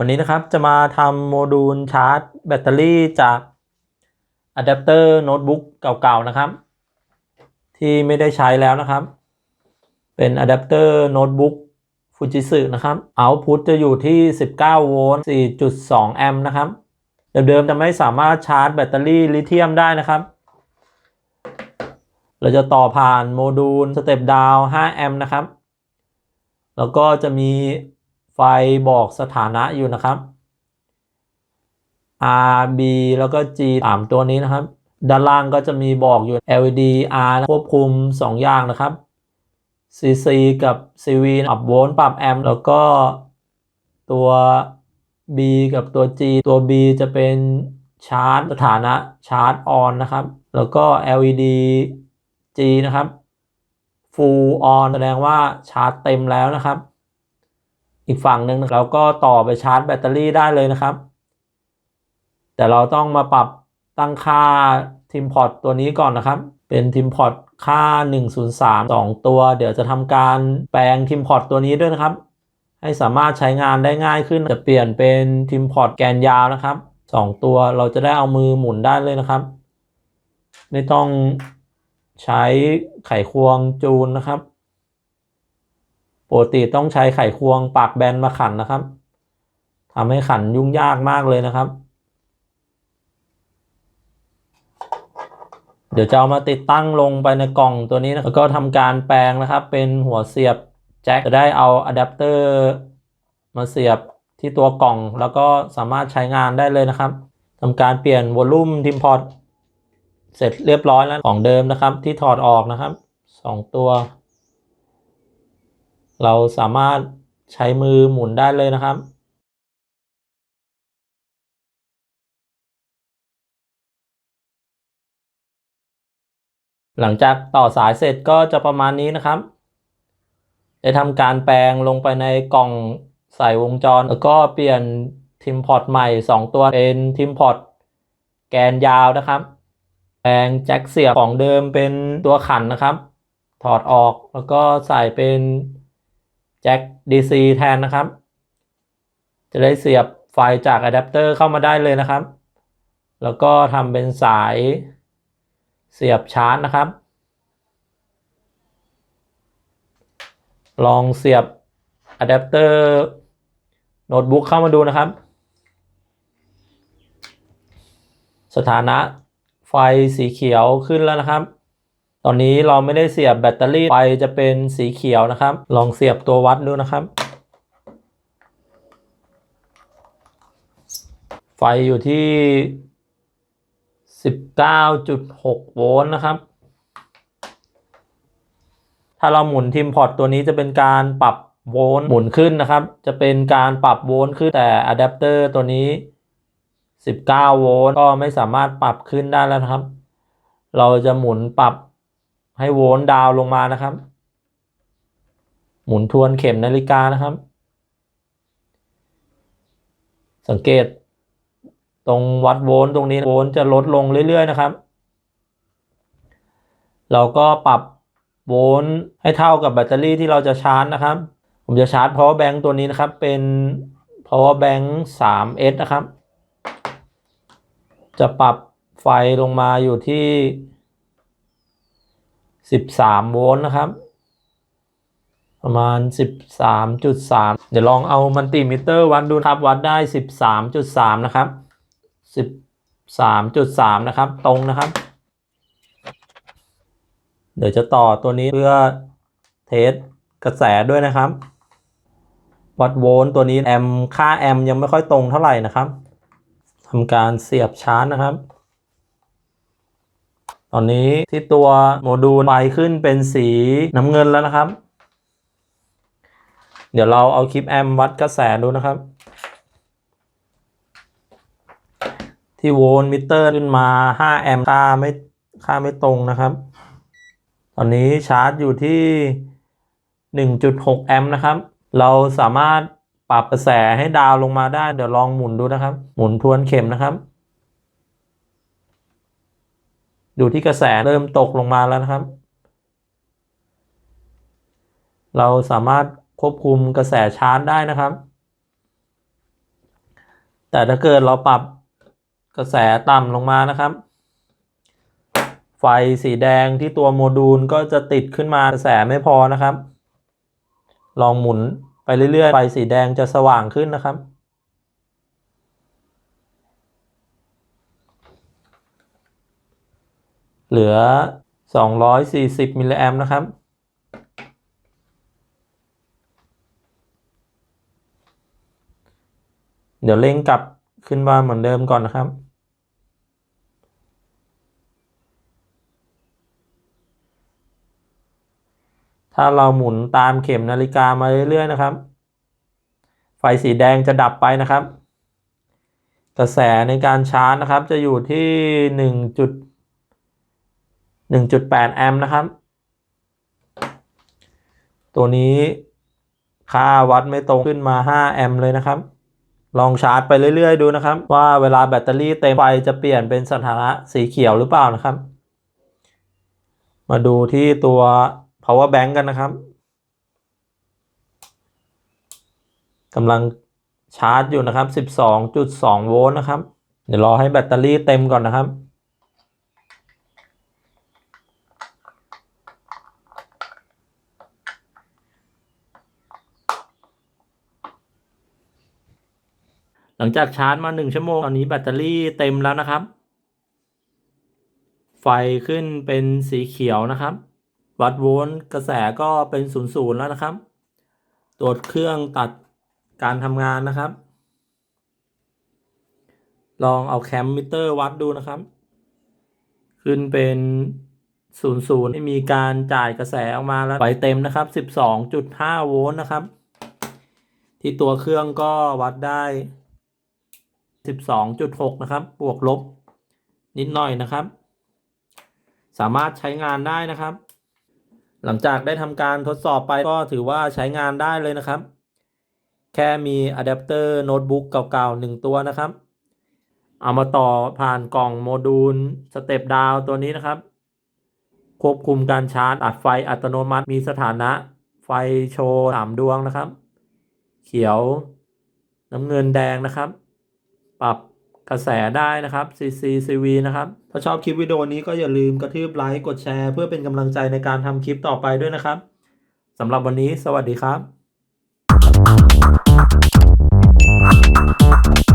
วันนี้นะครับจะมาทำโมดูลชาร์จแบตเตอรี่จากอะแดปเตอร์โน้ตบุ๊กเก่าๆนะครับ ที่ไม่ได้ใช้แล้วนะครับ เป็นอะแดปเตอร์โน้ตบุ๊กฟูจิสึนะครับเอาพุตจะอยู่ที่ 19 โวลต์ 4.2 แอมป์นะครับ เดิมๆจะไม่สามารถชาร์จแบตเตอรี่ลิเธียมได้นะครับ เราจะต่อผ่านโมดูลสเต็ปดาว 5 แอมป์นะครับ แล้วก็จะมี ไฟบอกสถานะอยู่นะครับ R B แล้วก็ G สามตัวนี้นะครับ ด้านล่างก็จะมีบอกอยู่ LED R ควบคุม 2 อย่างนะครับ CC กับ CV ปรับโวลต์ปรับแอมป์แล้วก็ตัว B กับตัว G ตัว B จะเป็นชาร์จสถานะชาร์จออนนะครับ แล้วก็ LED G นะครับ Full on แสดงว่าชาร์จเต็มแล้วนะครับ อีกฝั่งหนึ่งเราก็ต่อไปชาร์จแบตเตอรี่ได้เลยนะครับ แต่เราต้องมาปรับตั้งค่าทิมพอร์ตตัวนี้ก่อนนะครับ เป็นทิมพอร์ตค่า 103 2 ตัว เดี๋ยวจะทำการแปลงทิมพอร์ตตัวนี้ด้วยนะครับ ให้สามารถใช้งานได้ง่ายขึ้น จะเปลี่ยนเป็นทิมพอร์ตแกนยาวนะครับ 2 ตัวเราจะได้เอามือหมุนได้เลยนะครับ ไม่ต้องใช้ไขควงจูนนะครับ ปกติต้องใช้ไขควงปากแบนมาขันนะครับทำให้ขันยุ่งยากมากเลยนะครับ เดี๋ยวจะเอามาติดตั้งลงไปในกล่องตัวนี้นะแล้วก็ทำการแปลงนะครับ เป็นหัวเสียบแจ็คจะได้เอาอะแดปเตอร์มาเสียบที่ตัวกล่องแล้วก็สามารถใช้งานได้เลยนะครับทำการเปลี่ยนวอลลุ่มทิมพอร์ตเสร็จเรียบร้อยแล้วของเดิมนะครับที่ถอดออกนะครับสองตัว เราสามารถใช้มือหมุนได้เลยนะครับหลังจากต่อสายเสร็จก็จะประมาณนี้นะครับ ได้ทำการแปลงลงไปในกล่องใส่วงจร แล้วก็เปลี่ยนทิมพอร์ตใหม่ 2 ตัวเป็นทิมพอร์ตแกนยาวนะครับ แปลงแจ็คเสียบของเดิมเป็นตัวขันนะครับ ถอดออกแล้วก็ใส่เป็น แจ็ค DC แทนนะครับ จะได้เสียบไฟจากอะแดปเตอร์เข้ามาได้เลยนะครับ แล้วก็ทำเป็นสายเสียบชาร์จนะครับ ลองเสียบอะแดปเตอร์โน้ตบุ๊กเข้ามาดูนะครับ สถานะไฟสีเขียวขึ้นแล้วนะครับ ตอนนี้เราไม่ได้เสียบแบตเตอรี่ไฟจะเป็นสีเขียวนะครับ ลองเสียบตัววัดดูนะครับ ไฟอยู่ที่ 19.6 โวลต์นะครับ ถ้าเราหมุนทิมพอร์ตตัวนี้จะเป็นการปรับโวลต์หมุนขึ้นนะครับ จะเป็นการปรับโวลต์ขึ้นแต่อะแดปเตอร์ตัวนี้ 19 โวลต์ก็ไม่สามารถปรับขึ้นได้แล้วครับ เราจะหมุนปรับ ให้โวลต์ดาวลงมานะครับ หมุนทวนเข็มนาฬิกานะครับ สังเกต ตรงวัดโวลต์ตรงนี้โวลต์จะลดลงเรื่อย ๆ นะครับ เราก็ปรับโวลต์ให้เท่ากับแบตเตอรี่ที่เราจะชาร์จนะครับ ผมจะชาร์จ power bank ตัวนี้นะครับ เป็น power bank 3S นะครับ จะปรับไฟลงมาอยู่ที่ 13โวลต์นะครับ ประมาณ 13.3 เดี๋ยวลองเอามัลติมิเตอร์วัดดูครับวัดได้ 13.3 นะครับ 13.3 นะครับ ตรงนะครับ เดี๋ยวจะต่อตัวนี้เพื่อเทสกระแสด้วยนะครับ วัดโวลต์ตัวนี้แอมค่าแอมยังไม่ค่อยตรงเท่าไหร่นะครับทำการเสียบชาร์จนะครับ ตอนนี้ที่ตัวโมดูลไฟขึ้นเป็นสีน้ำเงินแล้วนะครับ เดี๋ยวเราเอาคลิปแอมวัดกระแสดูนะครับ ที่โวลต์มิเตอร์ขึ้นมา 5 แอมป์ค่าไม่ค่าไม่ตรงนะครับ ตอนนี้ชาร์จอยู่ที่ 1.6 แอมป์นะครับ เราสามารถปรับกระแสให้ดาวลงมาได้ เดี๋ยวลองหมุนดูนะครับ หมุนทวนเข็มนะครับ ดูที่กระแสเริ่มตกลงมาแล้วนะครับ เราสามารถควบคุมกระแสชาร์จได้นะครับ แต่ถ้าเกิดเราปรับกระแสต่ำลงมานะครับ ไฟสีแดงที่ตัวโมดูลก็จะติดขึ้นมากระแสไม่พอนะครับ ลองหมุนไปเรื่อยๆ ไฟสีแดงจะสว่างขึ้นนะครับ เหลือ 240มิลลิแอมนะครับ เดี๋ยวเร่งกลับขึ้นมาเหมือนเดิมก่อนนะครับ ถ้าเราหมุนตามเข็มนาฬิกามาเรื่อยๆนะครับ ไฟสีแดงจะดับไปนะครับ กระแสในการชาร์จนะครับจะอยู่ที่ห นึ่งจุดหนึ่งจุดแปดแอมป์นะครับ ตัวนี้ค่าวัดไม่ตรงขึ้นมา 5 แอมป์เลยนะครับ ลองชาร์จไปเรื่อย ๆ ดูนะครับ ว่าเวลาแบตเตอรี่เต็มไฟจะเปลี่ยนเป็นสถานะสีเขียวหรือเปล่านะครับ มาดูที่ตัว power bank กันนะครับกำลังชาร์จอยู่นะครับ 12.2 โวลต์นะครับ เดี๋ยวรอให้แบตเตอรี่เต็มก่อนนะครับ หลังจากชาร์จมาหนึ่งชั่วโมง ตอนนี้แบตเตอรี่เต็มแล้วนะครับ ไฟขึ้นเป็นสีเขียวนะครับ วัดโวลต์กระแสก็เป็นศูนย์ศูนย์แล้วนะครับ ตรวจเครื่องตัดการทำงานนะครับ ลองเอาแคมมิเตอร์วัดดูนะครับ ขึ้นเป็นศูนย์ศูนย์ไม่มีการจ่ายกระแสออกมาแล้วไฟเต็มนะครับสิบสองจุดห้าโวลต์นะครับ ที่ตัวเครื่องก็วัดได้ สิบสองจุดหกนะครับ บวกลบ นิดหน่อยนะครับ สามารถใช้งานได้นะครับ หลังจากได้ทำการทดสอบไปก็ถือว่าใช้งานได้เลยนะครับ แค่มีอะแดปเตอร์โน้ตบุ๊กเก่าๆหนึ่งตัวนะครับ เอามาต่อผ่านกล่องโมดูลสเต็ปดาวตัวนี้นะครับ ควบคุมการชาร์จอัดไฟอัตโนมัติมีสถานะไฟโชว์สามดวงนะครับ เขียวน้ำเงินแดงนะครับ ปรับกระแสได้นะครับ CCCV นะครับ ถ้าชอบคลิปวิดีโอนี้ก็อย่าลืมกระทืบไลค์กดแชร์เพื่อเป็นกำลังใจในการทำคลิปต่อไปด้วยนะครับสำหรับวันนี้สวัสดีครับ